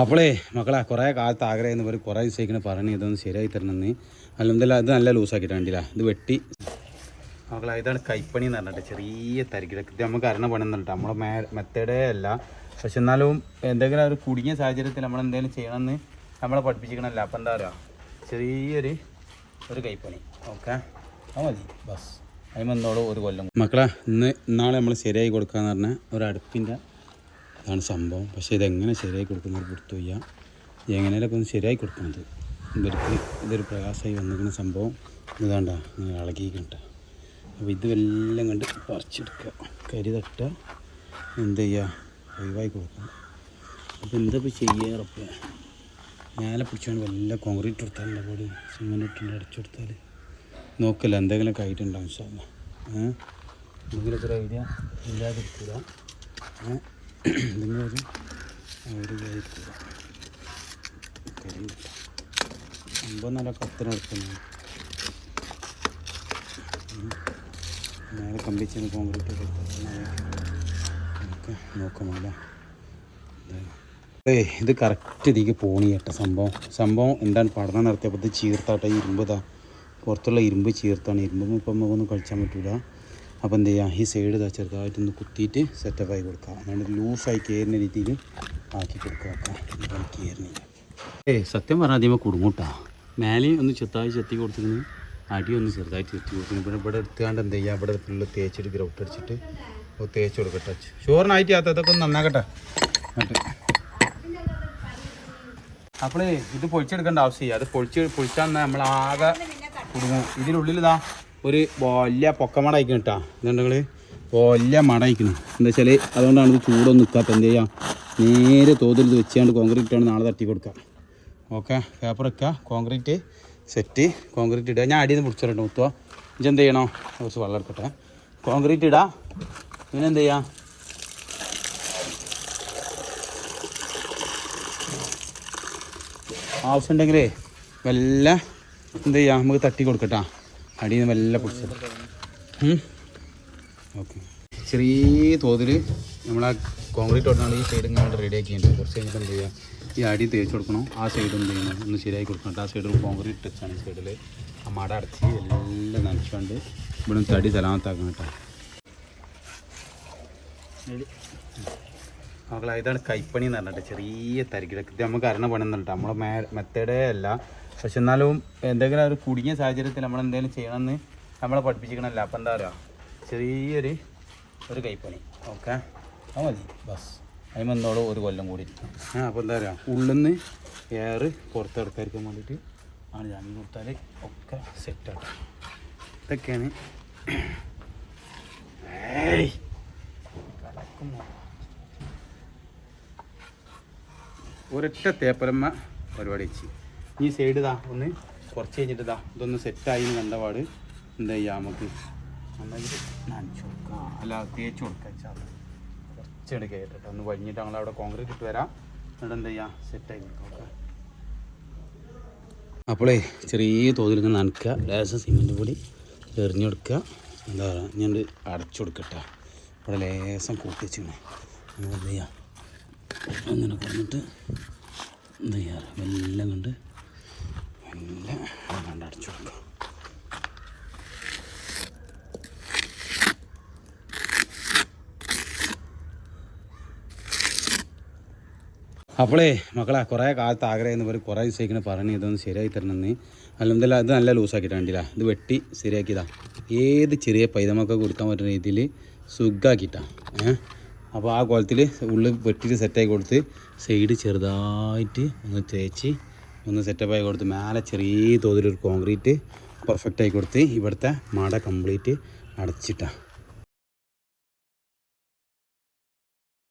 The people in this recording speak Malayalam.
അപ്പോളേ മക്കളെ കുറേ കാലത്ത് ആഗ്രഹം ഇവർ കുറേ ദിവസത്തേക്കിന് പറഞ്ഞു ഇതൊന്ന് ശരിയായി തരണമെന്ന്. അല്ലെന്തല്ല ഇത് നല്ല ലൂസാക്കിയിട്ട് കണ്ടില്ല? ഇത് വെട്ടി. മക്കളെ ഇതാണ് കൈപ്പണി എന്ന് പറഞ്ഞിട്ട് ചെറിയ തരികിട ഇത് നമുക്ക് അരണ പണി എന്നിട്ട് നമ്മുടെ മേ മെത്തേഡേ അല്ല. പക്ഷെ എന്നാലും എന്തെങ്കിലും ഒരു കുടുങ്ങിയ സാഹചര്യത്തിൽ നമ്മൾ എന്തെങ്കിലും ചെയ്യണമെന്ന് നമ്മളെ പഠിപ്പിച്ചിരിക്കണമല്ല അപ്പം എന്താ പറയുക ചെറിയൊരു ഒരു കൈപ്പണി. ഓക്കെ? അത് മതി. ബസ്. അതിന് അതിമെന്തോട് ഒരു കൊല്ലം. മക്കളെ ഇന്ന് ഇന്നാളെ നമ്മൾ ശരിയായി കൊടുക്കാന്ന് പറഞ്ഞാൽ ഒരു അടുപ്പിന്റെ അതാണ് സംഭവം. പക്ഷേ ഇതെങ്ങനെ ശരിയായി കൊടുക്കുന്നത് കൊടുത്തു വയ്യ ഒന്ന് ശരിയായി കൊടുക്കുന്നത്? ഇവർക്ക് ഇതൊരു പ്രയാസമായി വന്നിരിക്കുന്ന സംഭവം. ഇതാണ്ട ഇങ്ങനെ ഇളകിക്കണ്ട അപ്പോൾ ഇത് എല്ലാം കണ്ട് പറിച്ചെടുക്കുക. കരി തട്ടുക എന്ത് ചെയ്യുക ഒഴിവായി കൊടുക്കുക. അപ്പോൾ എന്താ ഇപ്പോൾ ഉറപ്പ്? മേലെ പിടിച്ചുകൊണ്ട് വല്ല കോൺക്രീറ്റ് കൊടുത്താൽ കൂടി സിമെന്റ് ഇട്ടുണ്ട് അടിച്ചു കൊടുത്താൽ നോക്കില്ല എന്തെങ്കിലുമൊക്കെ ആയിട്ടുണ്ടാവും ഏഹ് എന്തെങ്കിലുമൊക്കെ ഒരു ഐഡിയ ഇല്ലാതിരിക്കുക. ഏഹ് എന്തെങ്കിലും ഒരു ഒരു നല്ല കത്തിനടുത്തുണ്ട് നേരെ കമ്പിച്ച് കോൺക്രീറ്റ് ഒക്കെ നോക്കാമല്ലേ ഏയ് ഇത് കറക്റ്റ് ഇതിക്ക് പോണി കേട്ടോ സംഭവം. സംഭവം എന്താണ്? പഠനം നടത്തിയപ്പോൾ ഇത് ചീർത്താട്ടെ ഇരുമ്പ് ഇതാ. പുറത്തുള്ള ഇരുമ്പ് ചീർത്താണ്. ഇരുമ്പ് ഇപ്പം നമുക്കൊന്നും കളിച്ചാൻ പറ്റില്ല അപ്പോൾ എന്ത് ചെയ്യുക ഈ സൈഡ് ചെറുതായിട്ടൊന്ന് കുത്തിയിട്ട് സെറ്റപ്പായി കൊടുക്കുക അതുകൊണ്ട് ലൂസായി കയറുന്ന രീതിയിൽ ആക്കി കൊടുക്കുക ഒക്കെ കയറുന്നില്ല ഏയ് സത്യം പറഞ്ഞാൽ അതിമ കുടുങ്ങൂട്ടാ. മേലെ ഒന്ന് ചെറുതായി ചെത്തി കൊടുത്തിരുന്നു അടി ഒന്ന് ചെറുതായിട്ട് ചെത്തി കൊടുത്തിരുന്നു. പിന്നെ ഇവിടെ എടുത്തുകൊണ്ട് എന്ത് ചെയ്യുക ഇവിടെ ഫുള്ള് തേച്ചിട്ട് ഗ്രൗട്ട് അടിച്ചിട്ട് തേച്ച് കൊടുക്കട്ടെ ഷുവറിനായിട്ട് അതൊക്കെ ഒന്ന് നന്നാക്കട്ടെ. എന്നിട്ട് അപ്പോളേ ഇത് പൊളിച്ചെടുക്കേണ്ട ആവശ്യമില്ല. അത് പൊളിച്ച് പൊളിച്ചാൽ നമ്മൾ ആകെ കുടുങ്ങും. ഇതിനുള്ളിൽ ഇതാ ഒരു വലിയ പൊക്കമട അയക്കണം കേട്ടാ ഇതുണ്ടെങ്കിൽ വലിയ മട എന്താ വെച്ചാൽ അതുകൊണ്ടാണ് ഇത് ചൂടൊന്നും നിൽക്കാത്ത എന്ത് ചെയ്യാം? നേരെ തോതിൽ ഇത് വെച്ചാണ്ട് കോൺക്രീറ്റ് ആണ് നാളെ തട്ടി കൊടുക്കുക ഓക്കെ? പേപ്പർ വെക്കുക കോൺക്രീറ്റ് സെറ്റ് കോൺക്രീറ്റ് ഇടുക ഞാൻ അടിയിൽ നിന്ന് പിടിച്ചിട്ടുണ്ട് മുത്തുക എന്ത് ചെയ്യണോ? കുറച്ച് വെള്ളം എടുക്കട്ടെ. കോൺക്രീറ്റ് ഇടുക പിന്നെ എന്ത് ചെയ്യാം? ആവശ്യമുണ്ടെങ്കിലേ വല്ല എന്ത് ചെയ്യാം? നമുക്ക് തട്ടി കൊടുക്കട്ടാ. അടിയിൽ നിന്ന് വല്ല പിടിച്ചത് ഓക്കെ. ചെറിയ തോതിൽ നമ്മൾ ആ കോൺക്രീറ്റ് കൊടുക്കണം ഈ സൈഡ് ഇങ്ങനെ റെഡി ആക്കിയിട്ടുണ്ട്. കുറച്ച് കഴിഞ്ഞിട്ട് എന്ത് ചെയ്യുക ഈ അടി തേച്ച് കൊടുക്കണം. ആ സൈഡ് എന്ത് ചെയ്യണം? ഒന്ന് ശരിയായി കൊടുക്കണം ആ സൈഡിൽ കോൺക്രീറ്റ് ടച്ചാണ് ഈ സൈഡിൽ ആ മട അടച്ച് എല്ലാം നനച്ചുകൊണ്ട് ഇവിടെ തടി സലാമത്താക്കണം കേട്ടോ. മക്കളെ ഇതാണ് കൈപ്പണി എന്ന് പറഞ്ഞിട്ട് ചെറിയ തരികിട നമുക്ക് അരണ പണിന്നുണ്ട് നമ്മളെ മേ മെത്തേഡേ അല്ല. പക്ഷെ എന്നാലും എന്തെങ്കിലും ഒരു കുടുങ്ങിയ സാഹചര്യത്തിൽ നമ്മൾ എന്തെങ്കിലും ചെയ്യണമെന്ന് നമ്മളെ പഠിപ്പിച്ചിരിക്കണമല്ല. അപ്പം എന്താ പറയുക ചെറിയൊരു ഒരു കൈപ്പണി. ഓക്കെ? അത് മതി. ബസ്. അതിന് അതിമെന്തോട് ഒരു കൊല്ലം കൂടി ആ അപ്പോൾ എന്താ പറയുക ഉള്ളിൽ നിന്ന് എയർ പുറത്തെടുക്കാതിരിക്കാൻ വേണ്ടിയിട്ട് ആണ് ജാമ്യം കൊടുത്താൽ ഒക്കെ സെറ്റാണ് ഇതൊക്കെയാണ്. ഏയ്! ഒരൊറ്റ തേപ്പരമ്മ പരിപാടി വെച്ച്. ഈ സൈഡ് ഇതാ ഒന്ന് കുറച്ച് കഴിഞ്ഞിട്ട് ഇതാ ഇതൊന്ന് സെറ്റായി എന്ന് കണ്ടപാട് എന്താ ചെയ്യുക നമുക്ക്? നനച്ച് കൊടുക്കുക അല്ല തേച്ച് കൊടുക്കാം വെച്ചാൽ കുറച്ചെട് കയറ്റട്ടെ ഒന്ന് വഴിഞ്ഞിട്ട് ഞങ്ങൾ അവിടെ കോൺക്രീറ്റ് ഇട്ട് വരാം. എന്നിട്ട് എന്താ ചെയ്യുക സെറ്റായി നോക്കാം അപ്പോളേ ചെറിയ തോതിൽ ഇങ്ങനെ നനക്കുക. ലേശം സിമെന്റ് പൊടി എറിഞ്ഞു കൊടുക്കുക. എന്താ പറയുക ഞാൻ അടച്ചു കൊടുക്കട്ടെ. ഇവിടെ ലേശം കൂട്ടി വെച്ചിങ്ങനെ എന്ത് ചെയ്യാം? അങ്ങനെ കൊണ്ടിട്ട് എന്ത് ചെയ്യാറ് എല്ലാം കൊണ്ട് എല്ലാം കണ്ട് അടച്ചു കൊടുക്കുക അപ്പോളേ മക്കളെ കുറേ കാലത്ത് ആഗ്രഹം ഇവർ കുറേ ദിവസത്തേക്കിന് പറഞ്ഞു ഇതൊന്ന് ശരിയായി തരണമെന്ന് അല്ലെന്തല്ല ഇത് നല്ല ലൂസാക്കിയിട്ട് കണ്ടില്ല. ഇത് വെട്ടി ശരിയാക്കിയതാണ് ഏത് ചെറിയ പൈതമൊക്കെ കൊടുക്കാൻ പറ്റുന്ന രീതിയിൽ സുഖാക്കിയിട്ടാണ് ഏഹ് അപ്പോൾ ആ കുളത്തിൽ ഉള്ളിൽ വെട്ടിയിട്ട് സെറ്റാക്കി കൊടുത്ത് സൈഡ് ചെറുതായിട്ട് ഒന്ന് തേച്ച് ഒന്ന് സെറ്റപ്പായി കൊടുത്ത് മേലെ ചെറിയ തോതിലൊരു കോൺക്രീറ്റ് പെർഫെക്റ്റായി കൊടുത്ത് ഇവിടുത്തെ മട കംപ്ലീറ്റ് അടച്ചിട്ടാണ്